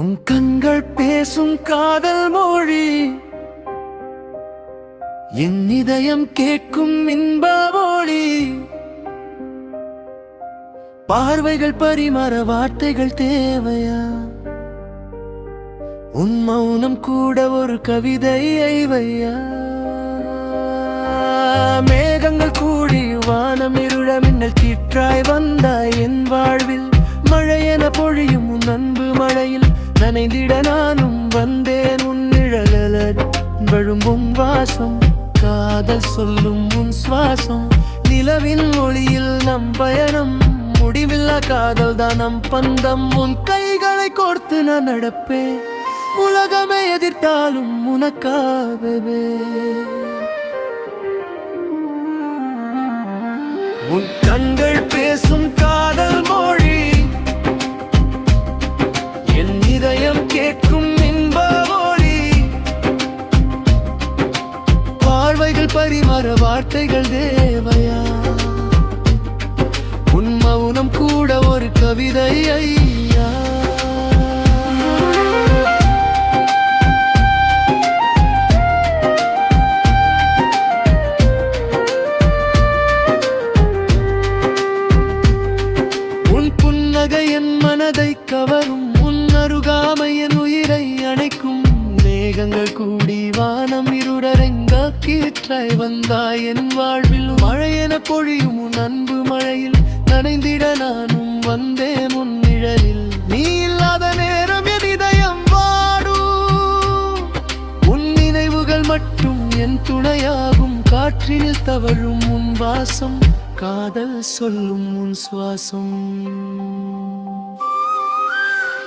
உன் கண்கள் பேசும் காதல் மொழி. என் இதயம் கேட்கும் இன்ப மொழி பார்வைகள் பரிமாற வார்த்தைகள் தேவையா? உன் மௌனம் கூட ஒரு கவிதை ஐவையா? மேகங்கள் கூடி வானம் இருள மின்னல் கீற்றாய் வந்தாய் என் வாழ்வில். நிலவின் ஒளியில் நம் பயணம் முடிவில்லா காதல் தான். நம் பந்தம் உன் கைகளை கோர்த்து நான் நடப்பேன் உலகமே எதிர்த்தாலும் உனக்காகவே. உன் கண்கள் பேசும் காதல் மொழி. என் இதயம் கேட்கும் இன்ப மொழி பார்வைகள் பரிமாற வார்த்தைகள் தேவையா? மௌனம் கூட ஒரு கவிதை ஐயா. உன் புன்னகை என் மனதை கவரும் உன் அருகாமை என் உயிரை அணைக்கும். மேகங்கள் கூடி வானம் இருடரங்க கீற்றாய் வந்தாய். என் வாழ்வில் மழையென பொழியும் உன் அன்பு மழையில் நனைந்திட நானும் வந்தேன் உன் நிழலில். நீ இல்லாத நேரம் என் இதயம் வாடும். உன் நினைவுகள் மட்டும் என் துணையாகும். காற்றினில் தவழும் உன் வாசம். காதல் சொல்லும் உன் சுவாசம்.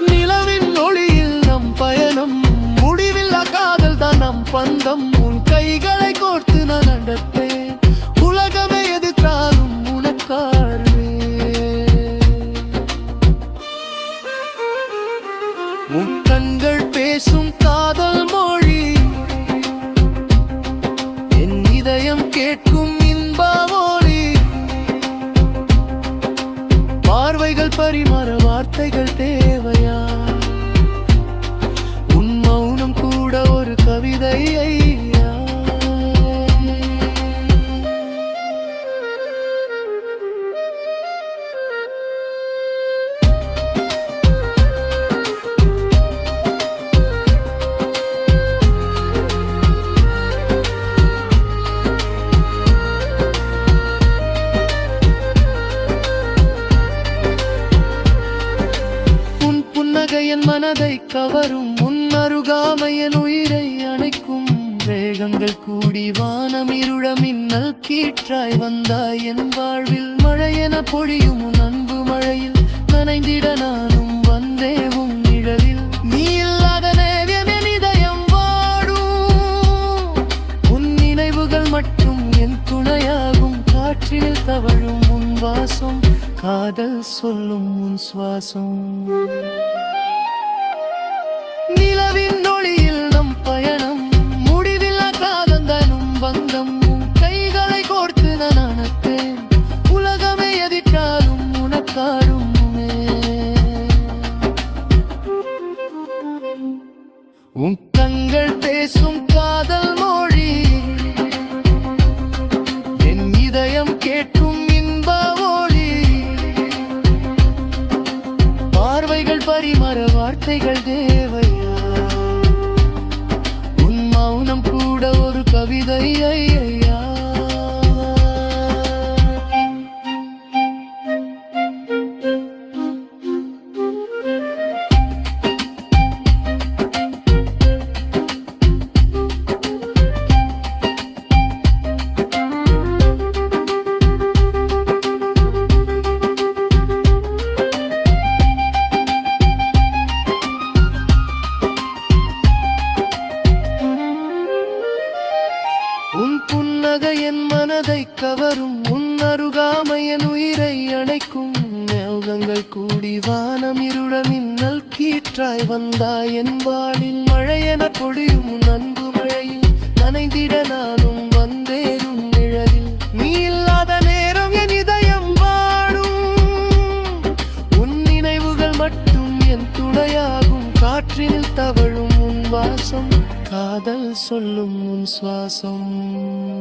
நிலவின் ஒளியில் நம் பயணம். முடிவில்லா காதல் தான் நம் பந்தம். காதல் மொழி. என் இதயம் கேட்கும் இன்ப மொழி பார்வைகள் பரிமாற வார்த்தைகள் தேவையா? உன் மௌனம் கூட ஒரு கவிதையை என் மனதை கவரும் உன் என் உயிரை அணைக்கும். வேகங்கள் கூடி வானம் இருள மின்னல் கீற்றாய் வந்தாய். என் வாழ்வில் மழையென பொழியும் உன் அன்பு மழையில். நனைந்திட நானும் வந்தே உன் நிழலில். நீ இல்லாத நேரம் என் இதயம் வாடும். உன் நினைவுகள் மட்டும் என் துணையாகும். காற்றில் தவழும் உன் வாசம். காதல் சொல்லும் உன் சுவாசம். நிலவின் ஒளியில் நம் பயணம் முடிவில்லா காதந்தனும் பந்தம். கைகளை கோர்த்து நான் அணைப்பேன். உலகமே எதிர்த்தாலும் உனக்காருமே உன் கண்கள் பேசும் காதல் மொழி என் இதயம் கேட்கும் இன்ப ஒளி. பார்வைகள் பரிமாற வார்த்தைகள் தேவை. ஒரு கவிதை ஐயா என் கவரும் உன் உயிரை அணைக்கும் மேகங்கள் கூடி வானம் இருட மின்னல் கீற்றாய் வந்தாய் என் வாழில் மழையென பொழியும் உன் அன்பு மழையில். நனைந்திட நானும் வந்தேனும் நிழலில். நீ இல்லாத நேரம் என் இதயம் வாடும் உன் நினைவுகள் மட்டும் என் துணையாகும். காற்றில் தவழும் உன் வாசம். காதல் சொல்லும் உன் சுவாசம்.